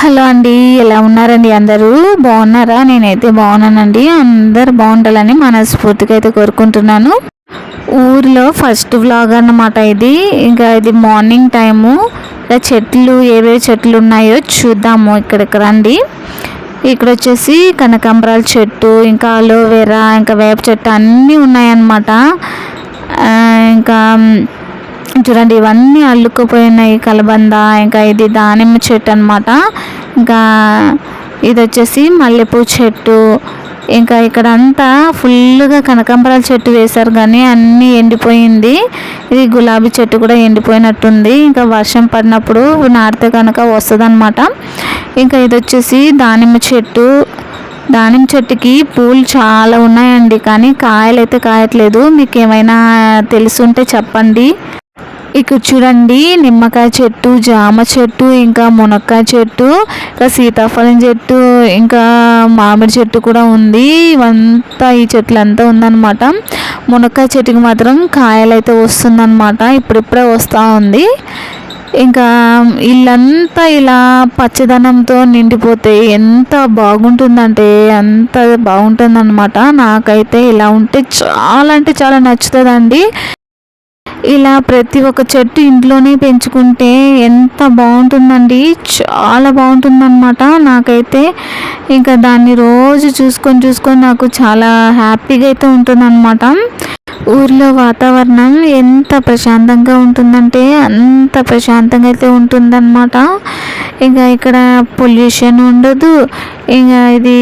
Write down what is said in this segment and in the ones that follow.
Hello అండి ఎలా ఉన్నారండి అందరూ? బాగున్నారా? నేనైతే బాగున్నానండి. అందరు బాగుండాలని మనస్ఫూర్తిగా అయితే కోరుకుంటున్నాను. ఊరిలో ఫస్ట్ వ్లాగ్ అన్నమాట ఇది. ఇంకా ఇది మార్నింగ్ టైము. ఇలా చెట్లు ఏవేవి చెట్లు ఉన్నాయో చూద్దాము ఇక్కడికి రండి. ఇక్కడ వచ్చేసి కనకాంబరాల చెట్టు ఇంకా అలోవెరా ఇంకా వేప చెట్టు అన్నీ ఉన్నాయన్నమాట. ఇంకా చూడండి ఇవన్నీ అల్లుకుపోయినాయి కలబంద ఇంకా ఇది దానిమ్మ చెట్టు అనమాట ఇంకా ఇది వచ్చేసి మల్లెపూ చెట్టు. ఇంకా ఇక్కడ అంతా ఫుల్గా కనకాంబరాల చెట్టు వేశారు కానీ అన్నీ ఎండిపోయింది. ఇది గులాబీ చెట్టు కూడా ఎండిపోయినట్టుంది. ఇంకా వర్షం పడినప్పుడు నాటితే కనుక వస్తుంది ఇంకా ఇది వచ్చేసి దానిమ్మ చెట్టు. దానిమ్మ చెట్టుకి పూలు చాలా ఉన్నాయండి కానీ కాయలు అయితే కాయట్లేదు. మీకు ఏమైనా తెలుసుంటే చెప్పండి. ఇక్కడ చూడండి నిమ్మకాయ చెట్టు జామ చెట్టు ఇంకా మునక్కాయ చెట్టు ఇంకా సీతాఫలం చెట్టు ఇంకా మామిడి చెట్టు కూడా ఉంది. ఇవంతా ఈ చెట్లు అంతా ఉందన్నమాట. మునక్కాయ చెట్టుకి మాత్రం కాయలు అయితే వస్తుందన్నమాట. ఇప్పుడిప్పుడే వస్తూ ఉంది. ఇంకా ఇల్లంతా ఇలా పచ్చదనంతో నిండిపోతే ఎంత బాగుంటుందంటే అంత బాగుంటుందన్నమాట. నాకైతే ఇలా ఉంటే చాలా అంటే చాలా నచ్చుతుందండి. ఇలా ప్రతి ఒక్క చెట్టు ఇంట్లోనే పెంచుకుంటే ఎంత బాగుంటుందండి. చాలా బాగుంటుందన్నమాట. నాకైతే ఇంకా దాన్ని రోజు చూసుకొని చూసుకొని నాకు చాలా హ్యాపీగా అయితే ఉంటుందన్నమాట. ఊర్లో వాతావరణం ఎంత ప్రశాంతంగా ఉంటుందంటే అంత ప్రశాంతంగా అయితే ఉంటుందన్నమాట. ఇంకా ఇక్కడ పొల్యూషన్ ఉండదు. ఇంకా ఇది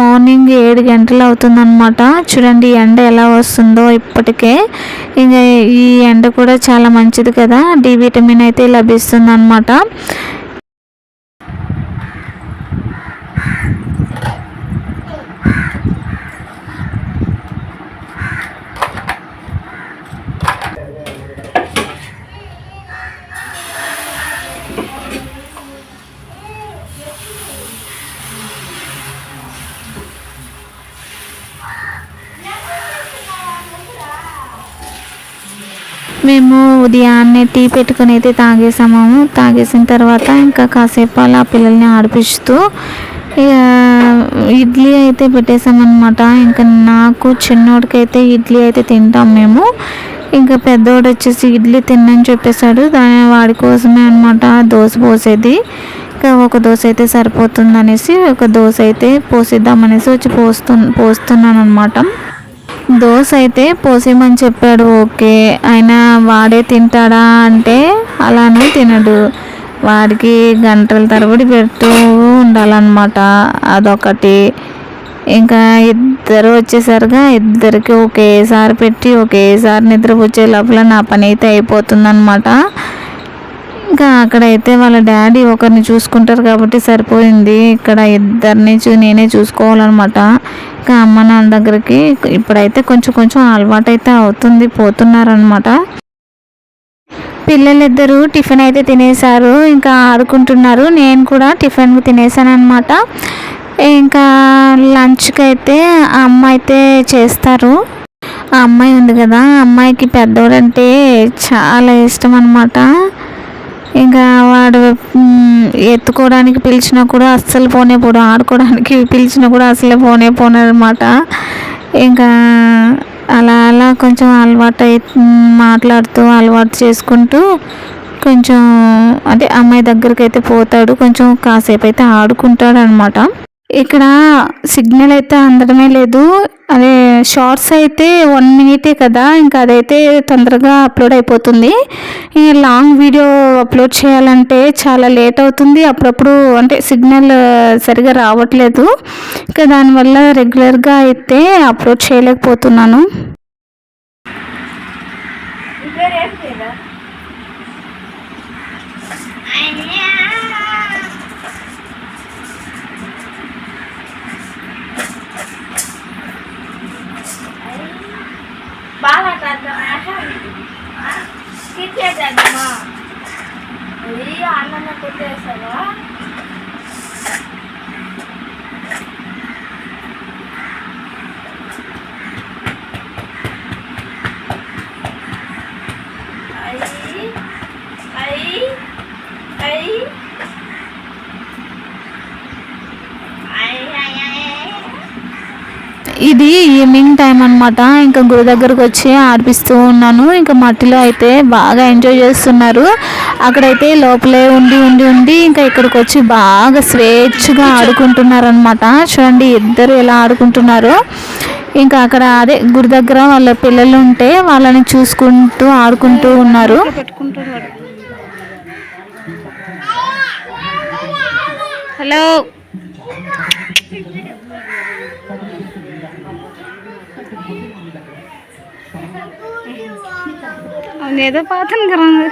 మార్నింగ్ ఏడు గంటలు అవుతుందన్నమాట. చూడండి ఎండ ఎలా వస్తుందో ఇప్పటికే. ఇంకా ఈ ఎండ కూడా చాలా మంచిది కదా. డి విటమిన్ అయితే లభిస్తుంది అనమాట మేము ఉదయాన్నే టీ పెట్టుకుని అయితే తాగేసాము తాగేసిన తర్వాత ఇంకా కాసేపు అలా పిల్లల్ని ఆడిపిస్తూ ఇక ఇడ్లీ అయితే పెట్టేసామన్నమాట ఇంకా నాకు చిన్నోడికి అయితే ఇడ్లీ అయితే తింటాం మేము. ఇంకా పెద్దోడు వచ్చేసి ఇడ్లీ తిన్నని చెప్పేశాడు. దాని వాడి కోసమే అనమాట దోశ పోసేది. ఇంకా ఒక దోశ అయితే సరిపోతుంది అనేసి ఒక దోశ అయితే పోసిద్దామనేసి వచ్చి పోస్తు పోస్తున్నాను అనమాట దోశ అయితే పోసేయమని చెప్పాడు ఓకే. ఆయన వాడే తింటాడా అంటే అలానే తినడు. వాడికి గంటల తరబడి పెడుతూ ఉండాలన్నమాట. అదొకటి. ఇంకా ఇద్దరు వచ్చేసరిగా ఇద్దరికి ఒకేసారి పెట్టి ఒకేసారి నిద్రపోచ్చే లోపల నా పని అయితే అయిపోతుందన్నమాట. ఇంకా అక్కడైతే వాళ్ళ డాడీ ఒకరిని చూసుకుంటారు కాబట్టి సరిపోయింది. ఇక్కడ ఇద్దరిని చూ నేనే చూసుకోవాలన్నమాట. ఇంకా అమ్మ నాన్న దగ్గరికి ఇప్పుడైతే కొంచెం కొంచెం అలవాటు అయితే అవుతుంది పోతున్నారనమాట పిల్లలిద్దరూ టిఫిన్ అయితే తినేశారు ఇంకా ఆడుకుంటున్నారు. నేను కూడా టిఫిన్ తినేసాను అనమాట ఇంకా లంచ్కి అయితే ఆ అమ్మ అయితే చేస్తారు. ఆ అమ్మాయి ఉంది కదా ఆ అమ్మాయికి పెద్దోడంటే చాలా ఇష్టం అనమాట ఇంకా వాడు ఎత్తుకోవడానికి పిలిచినా కూడా అస్సలు పోనే పోడు ఆడుకోవడానికి పిలిచినా కూడా అసలే పోనే పోనమాట ఇంకా అలా అలా కొంచెం అలవాటు అయి మాట్లాడుతూ అలవాటు చేసుకుంటూ కొంచెం అంటే అమ్మాయి దగ్గరికి అయితే పోతాడు కొంచెం కాసేపు అయితే ఆడుకుంటాడు అనమాట ఇక్కడ సిగ్నల్ అయితే అందడమే లేదు అదే షార్ట్స్ అయితే వన్ మినిటే కదా ఇంకా అదైతే తొందరగా అప్లోడ్ అయిపోతుంది. ఈ లాంగ్ వీడియో అప్లోడ్ చేయాలంటే చాలా లేట్ అవుతుంది. అప్పుడప్పుడు అంటే సిగ్నల్ సరిగా రావట్లేదు. ఇంకా దానివల్ల రెగ్యులర్గా అయితే అప్లోడ్ చేయలేకపోతున్నాను. బాగా తిట్టేద్దామా అది అన్న కొట్టేస్తావా Aí, aí, aí. ఇది ఈవినింగ్ టైం అన్నమాట. ఇంకా గుడి దగ్గరకు వచ్చి ఆడిపిస్తూ ఉన్నాను. ఇంకా మట్టిలో అయితే బాగా ఎంజాయ్ చేస్తున్నారు. అక్కడైతే లోపలే ఉండి ఉండి ఉండి ఇంకా ఇక్కడికి వచ్చి బాగా స్వేచ్ఛగా ఆడుకుంటున్నారనమాట చూడండి ఇద్దరు ఎలా ఆడుకుంటున్నారు. ఇంకా అక్కడ అదే గుడి దగ్గర వాళ్ళ పిల్లలు ఉంటే వాళ్ళని చూసుకుంటూ ఆడుకుంటూ ఉన్నారు. హలో. அவங்க எதை பார்த்துங்கிறாங்க